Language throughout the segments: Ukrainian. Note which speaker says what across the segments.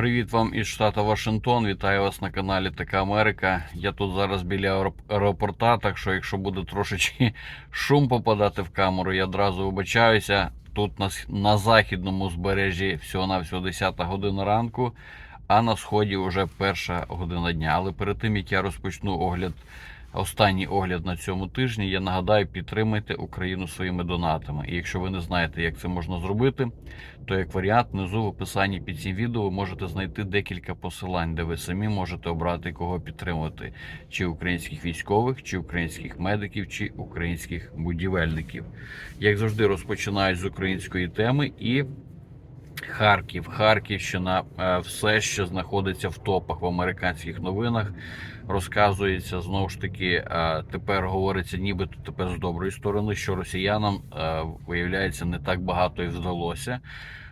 Speaker 1: Привіт вам із штату Вашингтон. Вітаю вас на каналі Така Америка. Я тут зараз біля аеропорта, так що якщо буде трошечки шум попадати в камеру, я одразу вибачаюся. Тут на, на західному узбережжі всього-навсього 10 година ранку, а на сході вже перша година дня. Але перед тим як я розпочну огляд, останній огляд на цьому тижні, я нагадаю, підтримайте Україну своїми донатами. І якщо ви не знаєте, як це можна зробити, то як варіант, внизу в описанні під цим відео ви можете знайти декілька посилань, де ви самі можете обрати кого підтримувати: чи українських військових, чи українських медиків, чи українських будівельників. Як завжди, розпочинають з української теми і. Харків, Харківщина, е, все, що знаходиться в топах в американських новинах, розказується знову ж таки. е, Тепер говориться, нібито тепер з доброї сторони, що росіянам е, виявляється не так багато і вдалося.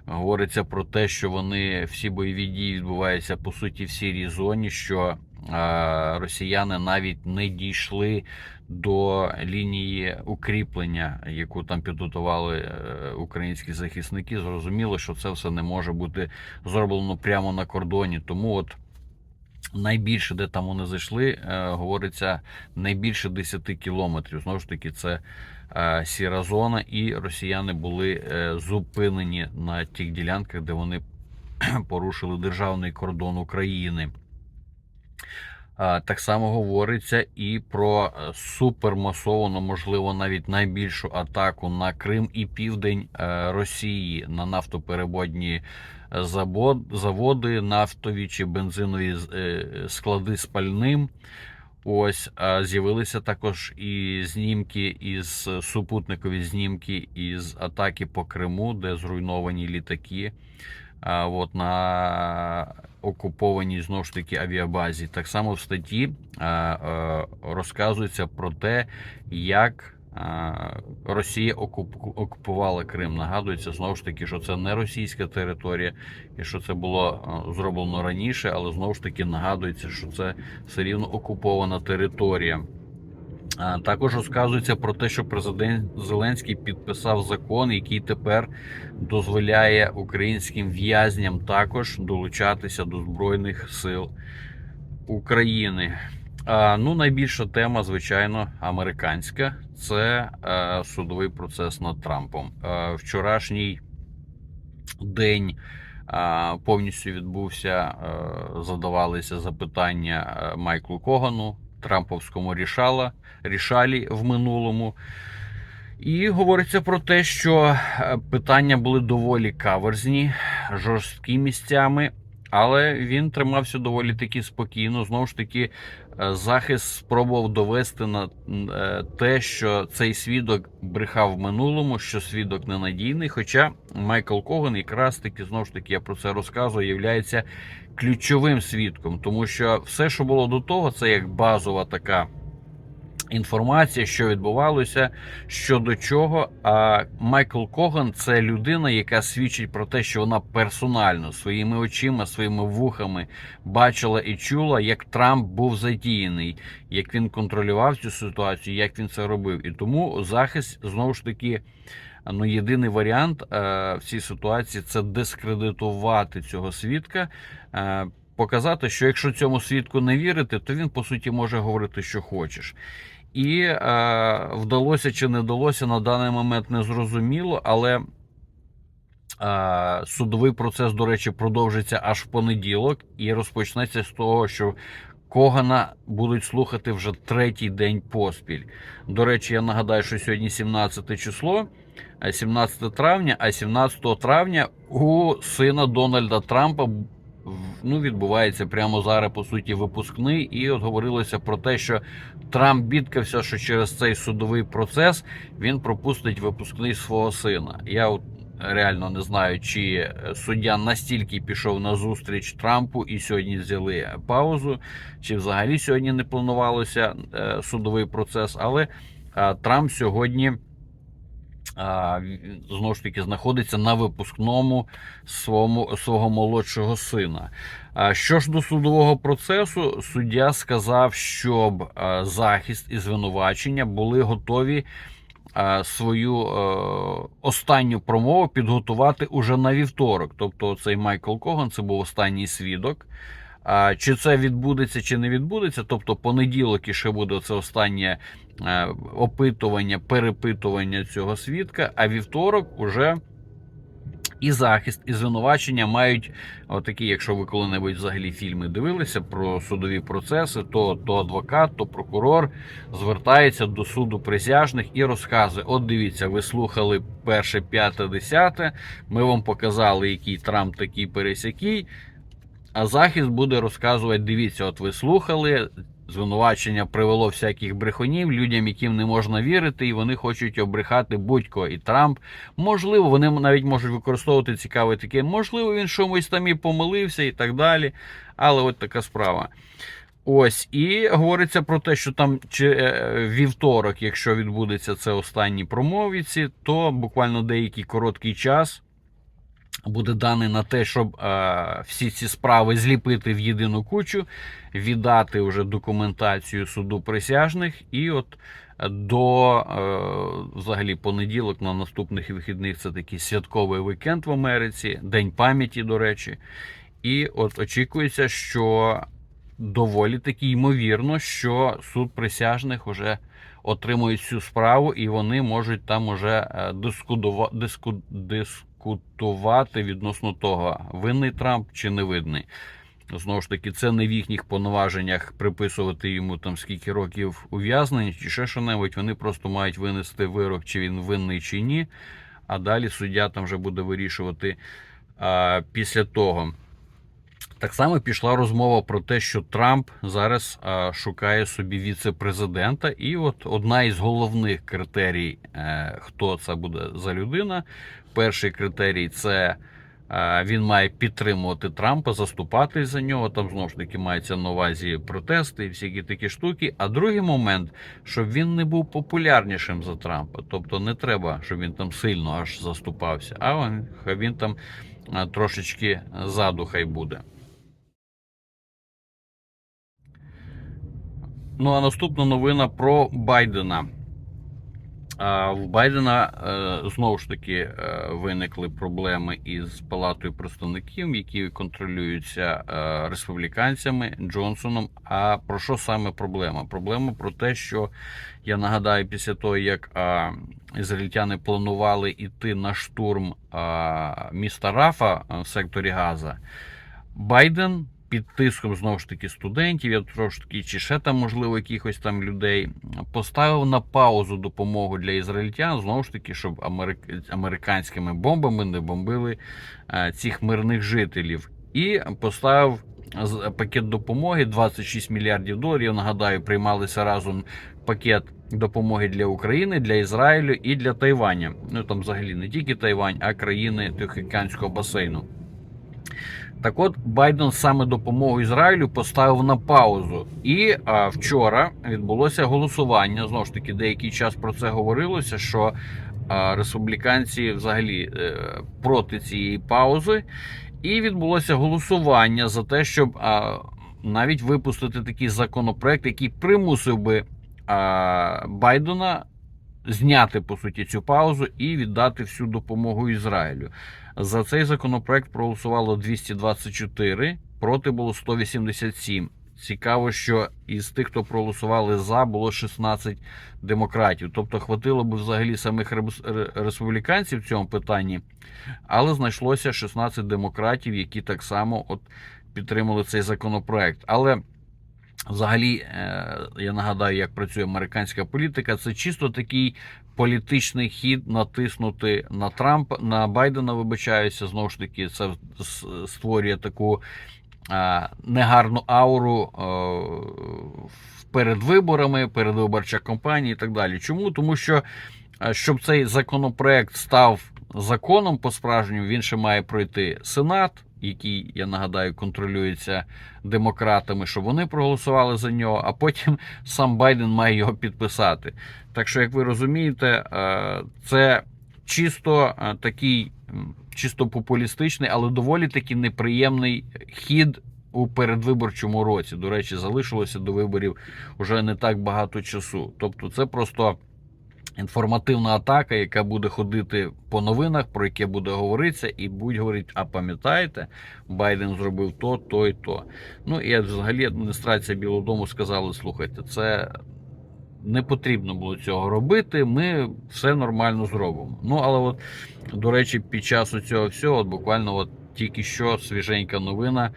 Speaker 1: Говориться про те, що вони всі бойові дії відбуваються по суті в сірій зоні, що е, росіяни навіть не дійшли до лінії укріплення, яку там підготували українські захисники. Зрозуміло, що це все не може бути зроблено прямо на кордоні. Тому от. Найбільше, де там вони зайшли, е, говориться найбільше 10 кілометрів. Знову ж таки, це е, сіра зона, і росіяни були е, зупинені на тих ділянках, де вони порушили державний кордон України. Так само говориться і про супермасовану, можливо, навіть найбільшу атаку на Крим і південь Росії на нафтопереводні заводи, нафтові чи бензинові е, склади з пальним. Ось з'явилися також і знімки із супутникові знімки із атаки по Криму, де зруйновані літаки. А, от на окупованій знову ж таки авіабазі. Так само в статті а, розказується про те, як Росія окуп- окупувала Крим. Нагадується знову ж таки, що це не російська територія, і що це було зроблено раніше, але знову ж таки нагадується, що це все рівно окупована територія. Також розказується про те, що президент Зеленський підписав закон, який тепер дозволяє українським в'язням також долучатися до Збройних сил України. Ну, найбільша тема, звичайно, американська це е, судовий процес над Трампом. Е, вчорашній день е, повністю відбувся, е, задавалися запитання е, Майклу Когану, Трамповському рішала, рішалі в минулому. І говориться про те, що е, питання були доволі каверзні, жорсткі місцями, але він тримався доволі таки спокійно. Знову ж таки, е, захист спробував довести на е, те, що цей свідок брехав в минулому, що свідок ненадійний. Хоча Майкл Коган, якраз таки знову ж таки, я про це розказую, являється ключовим свідком, тому що все, що було до того, це як базова така інформація, що відбувалося, що до чого. А Майкл Коган це людина, яка свідчить про те, що вона персонально своїми очима, своїми вухами бачила і чула, як Трамп був задіяний, як він контролював цю ситуацію, як він це робив. І тому захист знову ж таки. Ну, єдиний варіант е, в цій ситуації це дискредитувати цього свідка, е, показати, що якщо цьому свідку не вірити, то він по суті може говорити, що хочеш. І е, вдалося чи не вдалося на даний момент не зрозуміло, але е, судовий процес, до речі, продовжиться аж в понеділок і розпочнеться з того, що Когана будуть слухати вже третій день поспіль. До речі, я нагадаю, що сьогодні 17 число, е, 17 травня, а 17 травня у сина Дональда Трампа ну, відбувається прямо зараз, по суті, випускний. І от говорилося про те, що Трамп бідкався, що через цей судовий процес він пропустить випускний свого сина. Я от реально не знаю, чи е, суддя настільки пішов на зустріч Трампу і сьогодні взяли паузу, чи взагалі сьогодні не планувалося е, судовий процес. Але е, Трамп сьогодні. Знову ж таки знаходиться на випускному свому, свого молодшого сина. Що ж до судового процесу, суддя сказав, щоб захист і звинувачення були готові свою е, останню промову підготувати уже на вівторок. Тобто, цей Майкл Коган це був останній свідок. Чи це відбудеться, чи не відбудеться? Тобто, понеділок і ще буде це останнє опитування, перепитування цього свідка, а вівторок уже і захист, і звинувачення мають отакі, якщо ви коли-небудь взагалі фільми дивилися про судові процеси, то, то адвокат, то прокурор звертається до суду присяжних і розказує: от дивіться, ви слухали перше, п'яте, десяте. Ми вам показали, який Трамп такий пересякий. А захист буде розказувати: дивіться, от ви слухали. Звинувачення привело всяких брехунів, людям, яким не можна вірити, і вони хочуть обрехати будь-кого. І Трамп, можливо, вони навіть можуть використовувати цікаве таке, можливо, він чомусь там і помилився і так далі. Але от така справа. Ось, і говориться про те, що там чи, е, вівторок, якщо відбудеться це останні промовіці, то буквально деякий короткий час буде даний на те, щоб е, всі ці справи зліпити в єдину кучу, віддати вже документацію суду присяжних, і от до е, взагалі понеділок на наступних вихідних це такий святковий вікенд в Америці, День пам'яті, до речі. І от очікується, що доволі таки ймовірно, що суд присяжних уже отримують цю справу, і вони можуть там уже е, дискудува- диску- дискутувати відносно того, винний Трамп чи не винний. Знову ж таки, це не в їхніх повноваженнях приписувати йому там скільки років ув'язнення чи ще що-небудь. Вони просто мають винести вирок, чи він винний чи ні. А далі суддя там вже буде вирішувати а, після того. Так само пішла розмова про те, що Трамп зараз шукає собі віце-президента, і от одна із головних критерій, е, хто це буде за людина. Перший критерій це він має підтримувати Трампа, заступатись за нього. Там знову ж таки мається на увазі протести і всякі такі штуки. А другий момент, щоб він не був популярнішим за Трампа. Тобто не треба, щоб він там сильно аж заступався, а він, хай він там трошечки ззаду хай буде. Ну а наступна новина про Байдена. В Байдена е, знову ж таки е, виникли проблеми із Палатою представників, які контролюються е, республіканцями Джонсоном. А про що саме проблема? Проблема про те, що я нагадаю, після того як ізраїльтяни планували йти на штурм міста Рафа в секторі Газа, Байден під тиском знову ж таки студентів, я трошки чи ще там, можливо, якихось там людей поставив на паузу допомогу для ізраїльтян, знову ж таки, щоб америк... американськими бомбами не бомбили е, цих мирних жителів. І поставив пакет допомоги 26 мільярдів доларів. Нагадаю, приймалися разом пакет допомоги для України, для Ізраїлю і для Тайваня. Ну там взагалі не тільки Тайвань, а країни Тихоокеанського басейну. Так от Байден саме допомогу Ізраїлю поставив на паузу. І а, вчора відбулося голосування. Знову ж таки, деякий час про це говорилося, що а, республіканці взагалі е, проти цієї паузи. І відбулося голосування за те, щоб а, навіть випустити такий законопроект, який примусив би а, Байдена зняти по суті цю паузу і віддати всю допомогу Ізраїлю. За цей законопроект проголосувало 224, проти було 187. Цікаво, що із тих, хто проголосували за, було 16 демократів. Тобто, хватило б взагалі самих республіканців в цьому питанні, але знайшлося 16 демократів, які так само от підтримали цей законопроект. Але взагалі, е, я нагадаю, як працює американська політика. Це чисто такий політичний хід натиснути на Трампа, на Байдена, вибачаюся. Знову ж таки, це створює таку е, негарну ауру е, перед виборами, передвиборча кампанія і так далі. Чому? Тому що щоб цей законопроект став законом по-справжньому, він ще має пройти Сенат, який, я нагадаю, контролюється демократами, щоб вони проголосували за нього, а потім сам Байден має його підписати. Так що, як ви розумієте, е, це чисто е, такий чисто популістичний, але доволі таки неприємний хід у передвиборчому році. До речі, залишилося до виборів вже не так багато часу. Тобто, це просто інформативна атака, яка буде ходити по новинах, про яке буде говоритися, і будуть говорити, а пам'ятаєте, Байден зробив то, то і то. Ну і взагалі адміністрація Білого Дому сказала: слухайте, це не потрібно було цього робити. Ми все нормально зробимо. Ну але от, до речі, під час цього всього, от буквально от тільки що свіженька новина.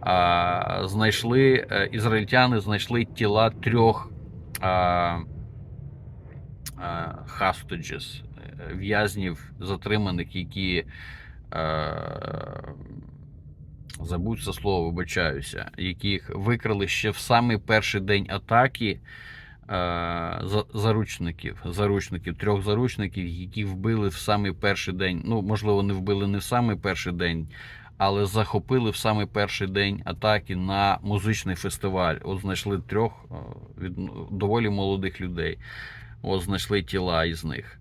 Speaker 1: А, знайшли е, ізраїльтяни знайшли тіла трьох а, hostages, е, в'язнів затриманих, які забудь це слово, вибачаюся, яких викрали ще в самий перший день атаки е, за- заручників, заручників, трьох заручників, які вбили в самий перший день. Ну, можливо, не вбили не в самий перший день, але захопили в самий перший день атаки на музичний фестиваль. От знайшли трьох е, від доволі молодих людей. От знайшли тіла із них.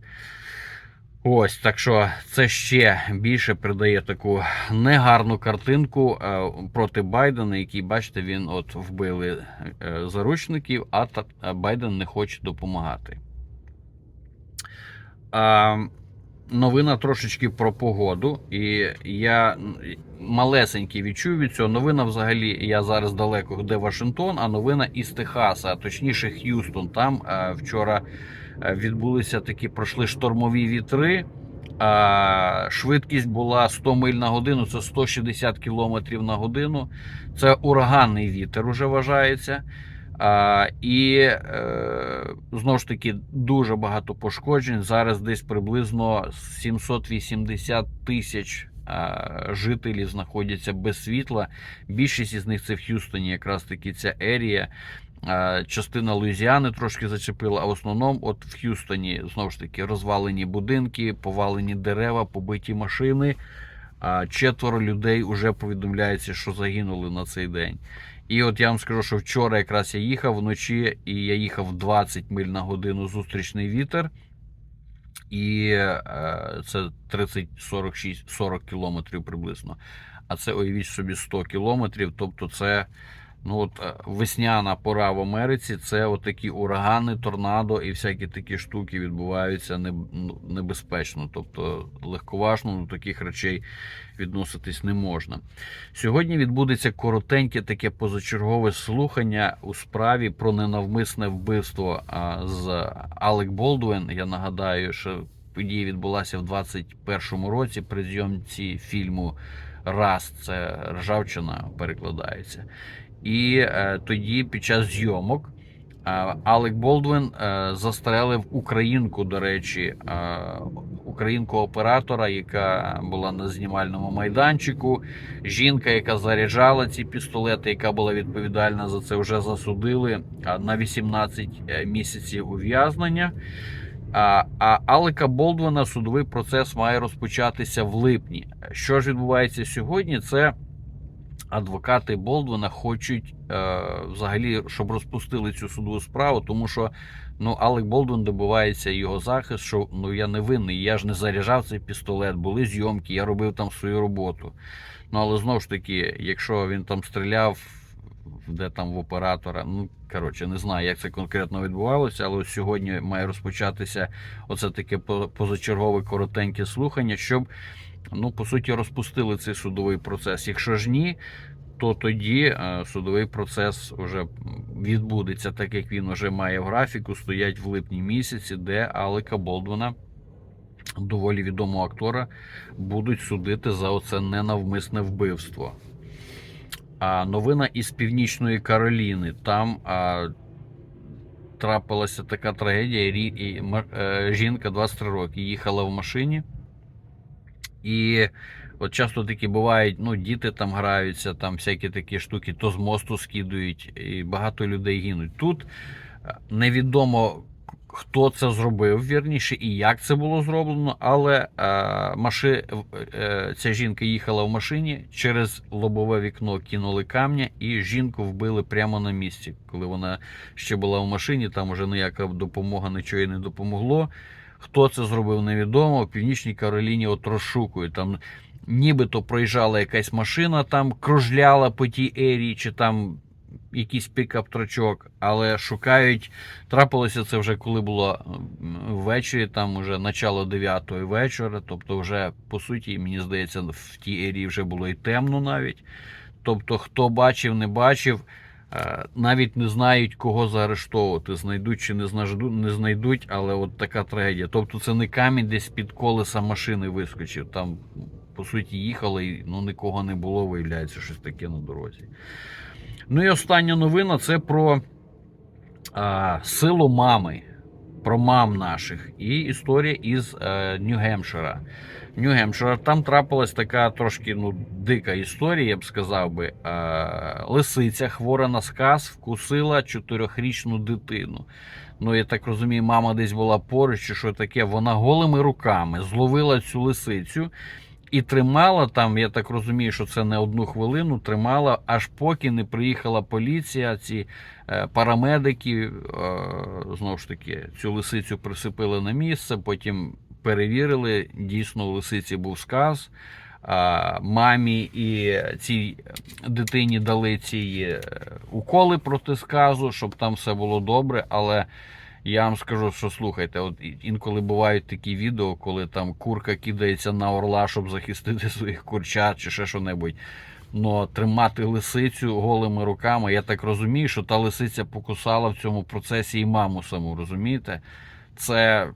Speaker 1: Ось, так що це ще більше придає таку негарну картинку е, проти Байдена, який, бачите, він от вбили е, заручників, а Байден не хоче допомагати. А, новина трошечки про погоду. І я малесенький відчув від цього. Новина взагалі, я зараз далеко, де Вашингтон, а новина із Техаса, а точніше Х'юстон. Там е, вчора е, відбулися такі, пройшли штормові вітри. А, швидкість була 100 миль на годину, це 160 км на годину. Це ураганний вітер уже вважається. А, і е, знову ж таки дуже багато пошкоджень. Зараз десь приблизно 780 тисяч жителів знаходяться без світла. Більшість із них це в Х'юстоні, якраз таки ця ерія. Частина Луїзіани трошки зачепила, а в основному, от в Х'юстоні, знову ж таки, розвалені будинки, повалені дерева, побиті машини. Четверо людей вже повідомляється, що загинули на цей день. І от я вам скажу, що вчора якраз я їхав вночі, і я їхав 20 миль на годину зустрічний вітер. І е, це 30 46 40 кілометрів приблизно. А це уявіть собі 100 кілометрів. Тобто, це ну от е, весняна пора в Америці. Це от такі урагани, торнадо і всякі такі штуки відбуваються ну, небезпечно. Тобто легковажно до таких речей відноситись не можна. Сьогодні відбудеться коротеньке таке позачергове слухання у справі про ненавмисне вбивство з Алек Болдуен. Я нагадаю, що подія відбулася в 21-му році при зйомці фільму Раз, це ржавчина перекладається. І е, тоді, під час зйомок, е, Алек Болдуин е, застрелив українку, до речі, українку-оператора, яка була на знімальному майданчику. Жінка, яка заряджала ці пістолети, яка була відповідальна за це, вже засудили на 18 місяців ув'язнення. А Алека Болдвина судовий процес має розпочатися в липні. Що ж відбувається сьогодні? Це адвокати Болдвина хочуть е, взагалі, щоб розпустили цю судову справу, тому що ну, Алек Болдвин добивається його захист, що ну я не винний, я ж не заряджав цей пістолет, були зйомки, я робив там свою роботу. Ну але знову ж таки, якщо він там стріляв, де там в оператора, ну коротше, не знаю, як це конкретно відбувалося, але ось сьогодні має розпочатися оце таке позачергове коротеньке слухання, щоб ну, по суті, розпустили цей судовий процес. Якщо ж ні, то тоді е, судовий процес вже відбудеться, так як він вже має в графіку, стоять в липні місяці, де Алека Болдвина, доволі відомого актора, будуть судити за оце ненавмисне вбивство. А новина із Північної Кароліни. Там а, трапилася така трагедія. Е, Жінка 23 роки їхала в машині. І от часто такі бувають, ну, діти там граються, там всякі такі штуки, то з мосту скидують, і багато людей гинуть. Тут е, невідомо, хто це зробив, вірніше, і як це було зроблено, але е, маши, е, ця жінка їхала в машині, через лобове вікно кинули камня, і жінку вбили прямо на місці. Коли вона ще була в машині, там вже ніяка допомога нічого не допомогло. Хто це зробив, невідомо. В Північній Кароліні от розшукують. Там нібито проїжджала якась машина, там кружляла по тій ерії, чи там якийсь пікап-трачок, але шукають. Трапилося це вже коли було ввечері, там уже начало 9 вечора. Тобто, вже по суті, мені здається, в тій ерії вже було і темно навіть. Тобто, хто бачив, не бачив, навіть не знають, кого заарештовувати, знайдуть чи не знайдуть, не знайдуть, але от така трагедія. Тобто, це не камінь десь під колеса машини вискочив. Там, по суті, їхали, і ну, нікого не було, виявляється, щось таке на дорозі. Ну і остання новина це про а, силу мами, про мам наших. І історія із е, Нью-Гемпшира. Нью-Гемпшира. Там трапилась така трошки ну, дика історія, я б сказав би. Лисиця хвора на сказ вкусила чотирьохрічну дитину. Ну, я так розумію, мама десь була поруч, чи що таке. Вона голими руками зловила цю лисицю і тримала там, я так розумію, що це не одну хвилину, тримала, аж поки не приїхала поліція, ці е, парамедики, е, знову ж таки, цю лисицю присипили на місце, потім перевірили, дійсно у лисиці був сказ. А, Мамі і цій дитині дали ці е, уколи проти сказу, щоб там все було добре. Але я вам скажу, що слухайте, от інколи бувають такі відео, коли там курка кидається на орла, щоб захистити своїх курчат чи ще що-небудь. Но тримати лисицю голими руками, я так розумію, що та лисиця покусала в цьому процесі і маму саму, розумієте? Це,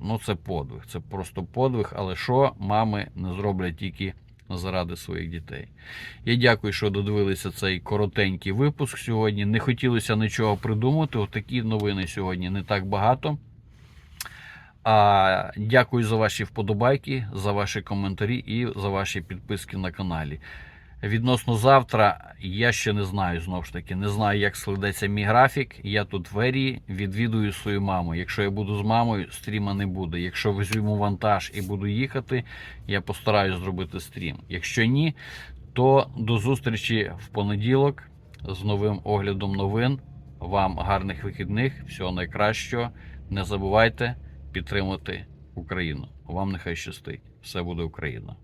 Speaker 1: ну, це подвиг, це просто подвиг, але що мами не зроблять тільки заради своїх дітей. Я дякую, що додивилися цей коротенький випуск сьогодні. Не хотілося нічого придумати. Отакі новини сьогодні не так багато. А, дякую за ваші вподобайки, за ваші коментарі і за ваші підписки на каналі. Відносно завтра, я ще не знаю знову ж таки, не знаю, як складеться мій графік. Я тут в Ерії відвідую свою маму. Якщо я буду з мамою, стріма не буде. Якщо візьму вантаж і буду їхати, я постараюсь зробити стрім. Якщо ні, то до зустрічі в понеділок з новим оглядом новин. Вам гарних вихідних, всього найкращого. Не забувайте підтримати Україну. Вам нехай щастить. Все буде Україна.